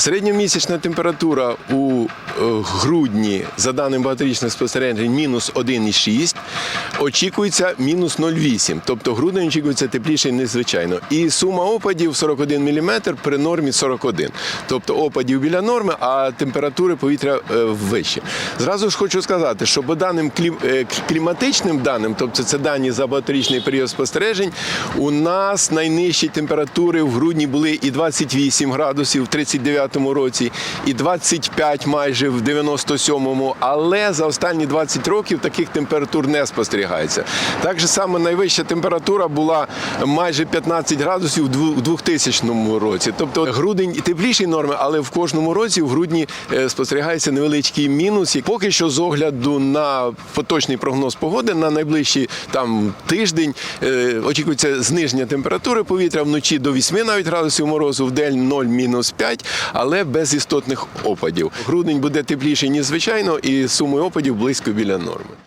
Середньомісячна температура у е, грудні, за даним багаторічних спостережень, мінус 1,6, очікується мінус 0,8. Тобто грудень очікується тепліше, незвичайно. І сума опадів 41 мм при нормі 41. Тобто опадів біля норми, а температури повітря е, вище. Зразу ж хочу сказати, що по даним е, кліматичним даним, тобто це дані за багаторічний період спостережень, у нас найнижчі температури в грудні були і 28 градусів, 39 95-му році, і 25 майже в 97-му. Але за останні 20 років таких температур не спостерігається. Так же саме найвища температура була майже 15 градусів у 2000 році. Тобто грудень тепліші норми, але в кожному році в грудні е, спостерігається невеличкий мінус. Поки що з огляду на поточний прогноз погоди на найближчі там тиждень е, очікується зниження температури повітря вночі до 8 навіть градусів морозу, в день 0 мінус 5, але без істотних опадів. Грудень буде тепліший, ніж звичайно, і суми опадів близько біля норми.